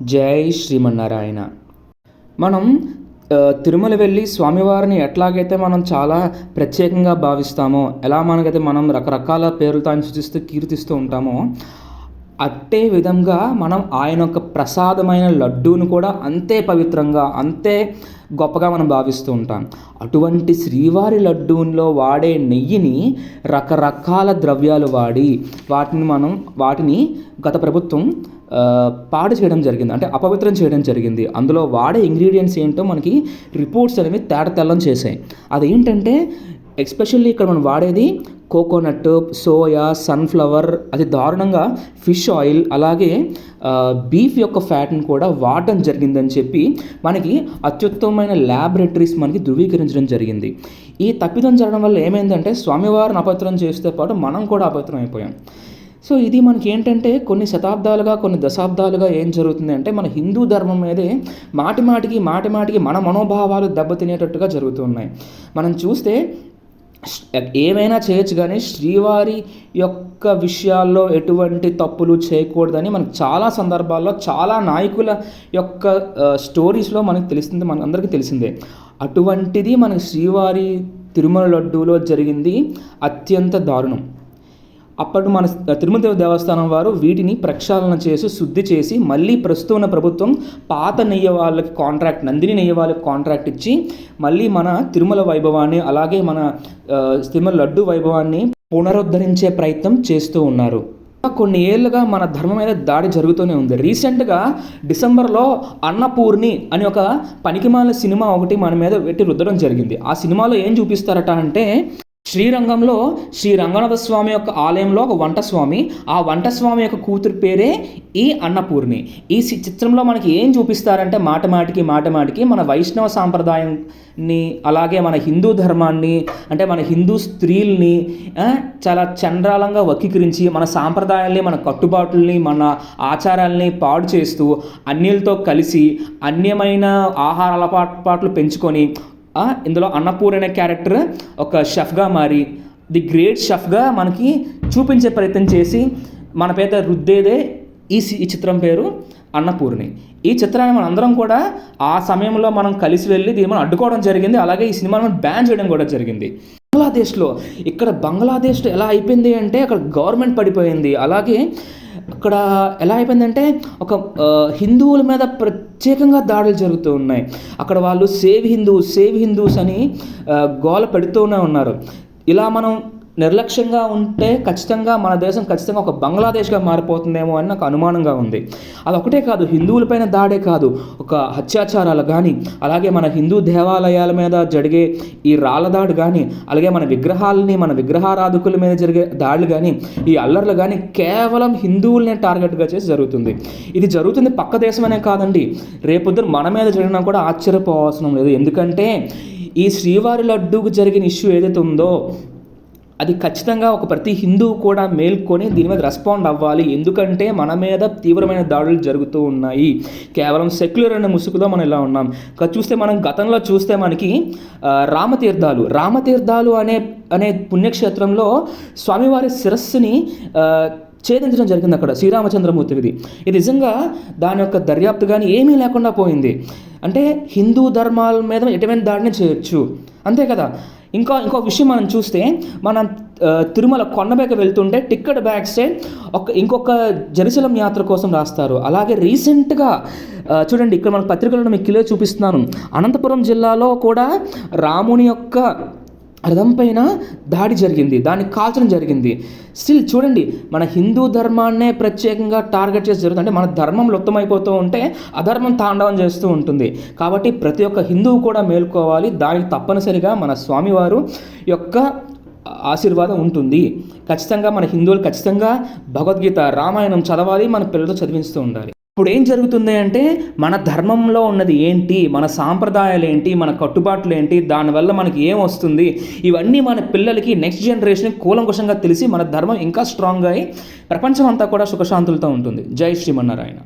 జై శ్రీమన్నారాయణ. మనం తిరుమల వెళ్ళి స్వామివారిని ఎట్లాగైతే మనం చాలా ప్రత్యేకంగా భావిస్తామో ఎలా మనకైతే మనం రకరకాల పేర్లతో ఆయన సూచిస్తూ కీర్తిస్తూ ఉంటామో అట్టే విధంగా మనం ఆయన యొక్క ప్రసాదమైన లడ్డూను కూడా అంతే పవిత్రంగా అంతే గొప్పగా మనం భావిస్తూ ఉంటాం. అటువంటి శ్రీవారి లడ్డూలో వాడే నెయ్యిని రకరకాల ద్రవ్యాలు వాడి వాటిని మనం వాటిని గత ప్రభుత్వం పాడు చేయడం జరిగింది. అంటే అపవిత్రం చేయడం జరిగింది. అందులో వాడే ఇంగ్రీడియంట్స్ ఏంటో మనకి రిపోర్ట్స్ అనేవి తేట తెల్లం చేశాయి. అదేంటంటే ఎస్పెషల్లీ ఇక్కడ మనం వాడేది కోకోనట్ సోయా సన్ఫ్లవర్ అది దారుణంగా ఫిష్ ఆయిల్ అలాగే బీఫ్ యొక్క ఫ్యాట్ని కూడా వాడటం జరిగిందని చెప్పి మనకి అత్యుత్తమమైన ల్యాబొరేటరీస్ మనకి ధృవీకరించడం జరిగింది. ఈ తప్పిదం జరగడం వల్ల ఏమైందంటే స్వామివారిని అపవిత్రం చేస్తే పాటు మనం కూడా అపవిత్రం అయిపోయాం. సో ఇది మనకి ఏంటంటే కొన్ని శతాబ్దాలుగా కొన్ని దశాబ్దాలుగా ఏం జరుగుతుంది అంటే మన హిందూ ధర్మం మీదే మాటి మాటికి మాటి మాటికి మన మనోభావాలు దెబ్బతినేటట్టుగా జరుగుతున్నాయి. మనం చూస్తే ఏమైనా చేయొచ్చు కానీ శ్రీవారి యొక్క విషయాల్లో ఎటువంటి తప్పులు చేయకూడదని మనకు చాలా సందర్భాల్లో చాలా నాయకుల యొక్క స్టోరీస్లో మనకు తెలిసింది మన అందరికీ తెలిసిందే. అటువంటిది మనకి శ్రీవారి తిరుమల లడ్డూలో జరిగింది అత్యంత దారుణం. అప్పటి మన తిరుమల దేవస్థానం వారు వీటిని ప్రక్షాళన చేసి శుద్ధి చేసి మళ్ళీ ప్రస్తుతం ఉన్న ప్రభుత్వం పాత నెయ్యి వాళ్ళకి కాంట్రాక్ట్ నందిని నెయ్యి వాళ్ళకి కాంట్రాక్ట్ ఇచ్చి మళ్ళీ మన తిరుమల వైభవాన్ని అలాగే మన తిరుమల లడ్డు వైభవాన్ని పునరుద్ధరించే ప్రయత్నం చేస్తూ ఉన్నారు. కొన్ని ఏళ్ళుగా మన ధర్మం మీద దాడి జరుగుతూనే ఉంది. రీసెంట్గా డిసెంబర్లో అన్నపూర్ణి అని ఒక పనికిమాల సినిమా ఒకటి మన మీద పెట్టి రుద్దడం జరిగింది. ఆ సినిమాలో ఏం చూపిస్తారట అంటే శ్రీరంగంలో శ్రీ రంగనాథ స్వామి యొక్క ఆలయంలో ఒక వంట స్వామి ఆ వంట స్వామి యొక్క కూతురు పేరే ఈ అన్నపూర్ణి. ఈ సి- చిత్రంలో మనకి ఏం చూపిస్తారంటే మాట మాటికి మాట మాటికి మన వైష్ణవ సాంప్రదాయాన్ని అలాగే మన హిందూ ధర్మాన్ని అంటే మన హిందూ స్త్రీల్ని చాలా చండ్రాలంగా వక్రీకరించి మన సాంప్రదాయాల్ని మన కట్టుబాట్లని మన ఆచారాల్ని పాడు చేస్తూ అన్యులతో కలిసి అన్యమైన ఆహార అలవాట్లు పెంచుకొని ఇందులో అన్నపూర్ అనే క్యారెక్టర్ ఒక షెఫ్గా మారి ది గ్రేట్ షెఫ్గా మనకి చూపించే ప్రయత్నం చేసి మన పేద రుద్దేదే ఈ సి- ఈ చిత్రం పేరు అన్నపూర్ణి. ఈ చిత్రాన్ని మనం అందరం కూడా ఆ సమయంలో మనం కలిసి వెళ్ళి దీన్ని మనం అడ్డుకోవడం జరిగింది. అలాగే ఈ సినిమాను మనం బ్యాన్ చేయడం కూడా జరిగింది. బంగ్లాదేశ్లో ఇక్కడ బంగ్లాదేశ్లో ఎలా అయిపోయింది అంటే అక్కడ గవర్నమెంట్ పడిపోయింది. అలాగే అక్కడ ఎలా అయిపోయిందంటే ఒక హిందువుల మీద ప్రత్యేకంగా దాడులు జరుగుతూ ఉన్నాయి. అక్కడ వాళ్ళు సేవ్ హిందూస్ సేవ్ హిందూస్ అని గోల పెడుతూనే ఉన్నారు. ఇలా మనం నిర్లక్ష్యంగా ఉంటే ఖచ్చితంగా మన దేశం ఖచ్చితంగా ఒక బంగ్లాదేశ్గా మారిపోతుందేమో అని నాకు అనుమానంగా ఉంది. అది ఒకటే కాదు హిందువులపైన దాడే కాదు ఒక అత్యాచారాలు కానీ అలాగే మన హిందూ దేవాలయాల మీద జరిగే ఈ రాళ్ళ దాడి కానీ అలాగే మన విగ్రహాలని మన విగ్రహారాధకుల మీద జరిగే దాడులు కానీ ఈ అల్లర్లు కానీ కేవలం హిందువులనే టార్గెట్గా చేసి జరుగుతుంది. ఇది జరుగుతుంది పక్క దేశమనే కాదండి. రేపొద్దున మన మీద జరిగినా కూడా ఆశ్చర్యపోవాల్సిన లేదు. ఎందుకంటే ఈ శ్రీవారి లడ్డూకు జరిగిన ఇష్యూ ఏదైతే ఉందో అది ఖచ్చితంగా ఒక ప్రతి హిందువు కూడా మేల్కొని దీని మీద రెస్పాండ్ అవ్వాలి. ఎందుకంటే మన మీద తీవ్రమైన దాడులు జరుగుతూ ఉన్నాయి. కేవలం సెక్యులర్ అనే ముసుగులో మనం ఇలా ఉన్నాం. ఇక చూస్తే మనం గతంలో చూస్తే మనకి రామతీర్థాలు రామతీర్థాలు అనే అనే పుణ్యక్షేత్రంలో స్వామివారి శిరస్సుని ఛేదించడం జరిగింది అక్కడ శ్రీరామచంద్రమూర్తిది ఇది నిజంగా దాని యొక్క దర్యాప్తు కానీ ఏమీ లేకుండా పోయింది. అంటే హిందూ ధర్మాల మీద ఎటువంటి దాడిని చేయొచ్చు. అంతే కదా? ఇంకా ఇంకో విషయం మనం చూస్తే మనం తిరుమల కొండపైకి వెళ్తుంటే టిక్కెట్ బ్యాగ్సే ఒక ఇంకొక జెరూసలం యాత్ర కోసం రాస్తారు. అలాగే రీసెంట్గా చూడండి ఇక్కడ మన పత్రికలను మీకు కిలో చూపిస్తున్నాను. అనంతపురం జిల్లాలో కూడా రాముని యొక్క రథం పైన దాడి జరిగింది దాన్ని కాల్చడం జరిగింది. స్టిల్ చూడండి మన హిందూ ధర్మాన్నే ప్రత్యేకంగా టార్గెట్ చేసి జరుగుతుంది అంటే మన ధర్మం లుప్తమైపోతూ ఉంటే అధర్మం తాండవం చేస్తూ ఉంటుంది. కాబట్టి ప్రతి ఒక్క హిందువు కూడా మేల్కోవాలి. దానికి తప్పనిసరిగా మన స్వామివారు యొక్క ఆశీర్వాదం ఉంటుంది. ఖచ్చితంగా మన హిందువులు ఖచ్చితంగా భగవద్గీత రామాయణం చదవాలి మన పిల్లలతో చదివిస్తూ ఉండాలి. ఇప్పుడు ఏం జరుగుతుంది అంటే మన ధర్మంలో ఉన్నది ఏంటి మన సాంప్రదాయాలు ఏంటి మన కట్టుబాట్లు ఏంటి దానివల్ల మనకి ఏం వస్తుంది? ఇవన్నీ మన పిల్లలకి నెక్స్ట్ జనరేషన్ కూలంకుషంగా తెలిసి మన ధర్మం ఇంకా స్ట్రాంగ్గా అయి ప్రపంచం అంతా కూడా సుఖశాంతులతో ఉంటుంది. జై శ్రీమన్నారాయణ.